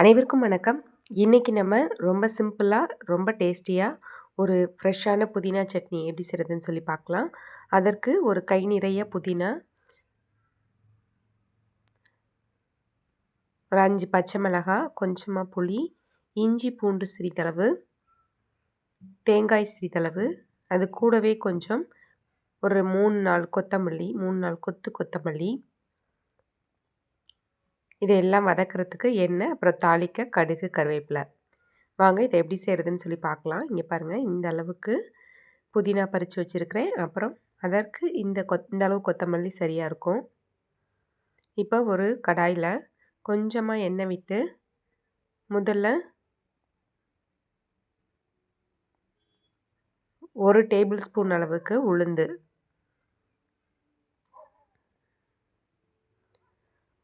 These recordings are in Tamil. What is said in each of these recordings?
அனைவருக்கும் வணக்கம். இன்றைக்கி நம்ம ரொம்ப சிம்பிளாக ரொம்ப டேஸ்டியாக ஒரு ஃப்ரெஷ்ஷான புதினா சட்னி எப்படி செய்கிறதுன்னு சொல்லி பார்க்கலாம். அதற்கு ஒரு கை நிறைய புதினா ஒரு அஞ்சு பச்சை மிளகாய் கொஞ்சமாக புளி இஞ்சி பூண்டு சிறிதளவு தேங்காய் சிறிதளவு அது கூடவே கொஞ்சம் ஒரு மூணு நாள் கொத்தமல்லி மூணு நாள் கொத்து கொத்தமல்லி இதையெல்லாம் வதக்கிறதுக்கு எண்ணெய் அப்புறம் தாளிக்க கடுகு கருவேப்பிலை. வாங்க இதை எப்படி செய்கிறதுன்னு சொல்லி பார்க்கலாம். இங்கே பாருங்கள் இந்த அளவுக்கு புதினா பறித்து வச்சுருக்கிறேன். அப்புறம் அதற்கு இந்த கொத் இந்த அளவு கொத்தமல்லி சரியாக இருக்கும். இப்போ ஒரு கடாயில் கொஞ்சமாக எண்ணெய் விட்டு முதல்ல ஒரு டேபிள் ஸ்பூன் அளவுக்கு உளுந்து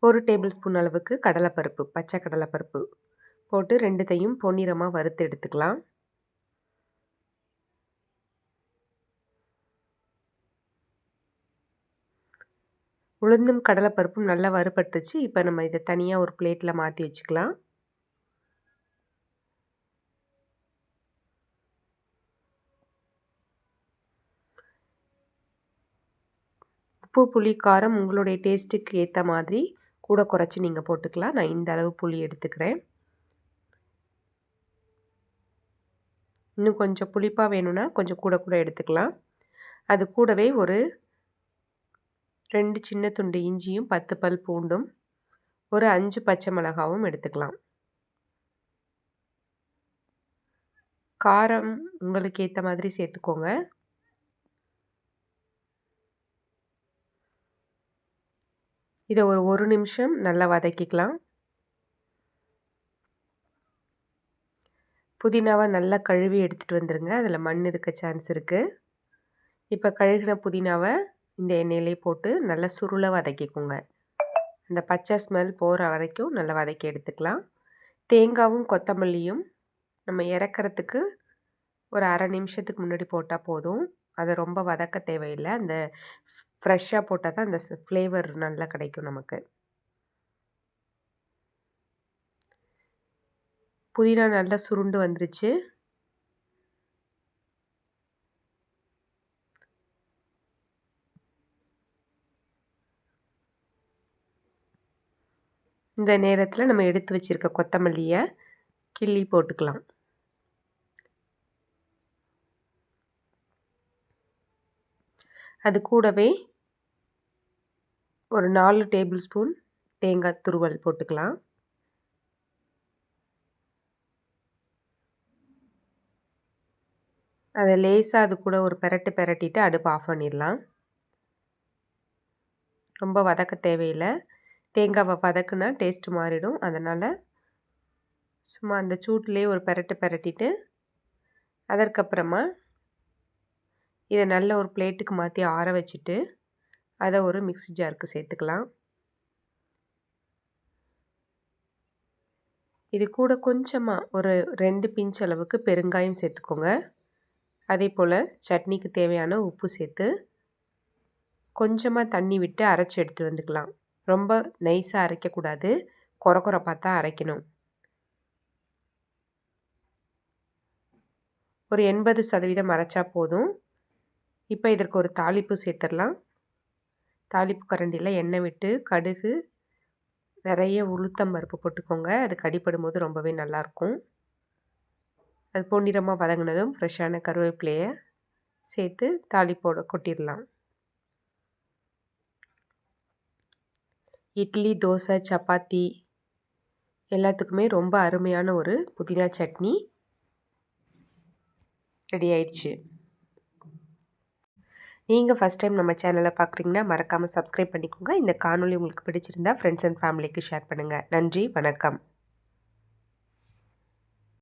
ஒரு டேபிள் ஸ்பூன் அளவுக்கு கடலைப்பருப்பு பச்சை கடலைப்பருப்பு போட்டு ரெண்டுத்தையும் பொன்னிறமாக வறுத்து எடுத்துக்கலாம். உளுந்தும் கடலைப்பருப்பும் நல்லா வறுபட்டுச்சு. இப்போ நம்ம இதை தனியாக ஒரு பிளேட்டில் மாற்றி வச்சுக்கலாம். உப்பு புளி காரம் உங்களுடைய டேஸ்ட்டுக்கு ஏற்ற மாதிரி கூட குறைச்சி நீங்கள் போட்டுக்கலாம். நான் இந்த அளவு புளி எடுத்துக்கிறேன். இன்னும் கொஞ்சம் புளிப்பாக வேணும்னா கொஞ்சம் கூட கூட எடுத்துக்கலாம். அது கூடவே ஒரு ரெண்டு சின்ன துண்டு இஞ்சியும் பத்து பல் பூண்டும் ஒரு அஞ்சு பச்சை மிளகாவும் எடுத்துக்கலாம். காரம் உங்களுக்கு ஏற்ற மாதிரி சேர்த்துக்கோங்க. இதை ஒரு ஒரு நிமிஷம் நல்லா வதக்கிக்கலாம். புதினாவை நல்லா கழுவி எடுத்துகிட்டு வந்துடுங்க அதில் மண் இருக்க சான்ஸ் இருக்குது இப்போ கழுகின புதினாவை இந்த எண்ணெயிலே போட்டு நல்லா சுருளை வதக்கிக்கோங்க. அந்த பச்சை ஸ்மெல் போகிற வரைக்கும் நல்லா வதக்கி எடுத்துக்கலாம். தேங்காவும் கொத்தமல்லியும் நம்ம இறக்கிறதுக்கு ஒரு அரை நிமிஷத்துக்கு முன்னாடி போட்டால் போதும். அதை ரொம்ப வதக்க தேவையில்லை. அந்த ஃப்ரெஷ்ஷாக போட்டால் தான் அந்த ஃப்ளேவர் நல்லா கிடைக்கும் நமக்கு. புதினா நல்லா சுருண்டு வந்துருச்சு. இந்த நேரத்தில் நம்ம எடுத்து வச்சுருக்க கொத்தமல்லியை கிள்ளி போட்டுக்கலாம். அது கூடவே ஒரு நாலு டேபிள் ஸ்பூன் தேங்காய் துருவல் போட்டுக்கலாம். அதை லேசாக அது கூட ஒரு பெரட்டு பெரட்டிட்டு அடுப்பு ஆஃப் பண்ணிடலாம். ரொம்ப வதக்க தேவையில்லை. தேங்காவை வதக்குனா டேஸ்ட்டு மாறிடும். அதனால் சும்மா அந்த சூட்லேயே ஒரு பெரட்டு பெரட்டிட்டு அதற்கப்புறமா இதை நல்ல ஒரு பிளேட்டுக்கு மாற்றி ஆற வச்சுட்டு அதை ஒரு மிக்ஸி ஜாருக்கு சேர்த்துக்கலாம் இது கூட கொஞ்சமாக ஒரு ரெண்டு பிஞ்ச் அளவுக்கு பெருங்காயம் சேர்த்துக்கோங்க அதே போல் சட்னிக்கு தேவையான உப்பு சேர்த்து கொஞ்சமாக தண்ணி விட்டு அரைச்சி எடுத்து வந்துக்கலாம். ரொம்ப நைஸாக அரைக்கக்கூடாது குறை குறை பார்த்தா அரைக்கணும். ஒரு எண்பது சதவீதம் அரைச்சா போதும். இப்போ இதற்கு ஒரு தாளிப்பு சேர்த்துடலாம் தாளிப்பு கரண்டியில் எண்ணெய் விட்டு கடுகு நிறைய உளுத்தம் பருப்பு போட்டுக்கோங்க. அது கடிப்படும் போது ரொம்பவே நல்லாயிருக்கும். அது பொன்னிறமாக வதங்கினதும் ஃப்ரெஷ்ஷான கருவேப்பிலையை சேர்த்து தாளிப்போட கொட்டிடலாம். இட்லி தோசை சப்பாத்தி எல்லாத்துக்குமே ரொம்ப அருமையான ஒரு புதினா சட்னி ரெடி ஆயிடுச்சு. நீங்கள் ஃபஸ்ட் டைம் நம்ம சேனலை பார்க்குறீங்கன்னா மறக்காமல் சப்ஸ்கிரைப் பண்ணிக்கோங்க. இந்த காணொலி உங்களுக்கு பிடிச்சிருந்தா ஃப்ரெண்ட்ஸ் அண்ட் ஃபேமிலிக்கு ஷேர் பண்ணுங்கள் நன்றி வணக்கம்.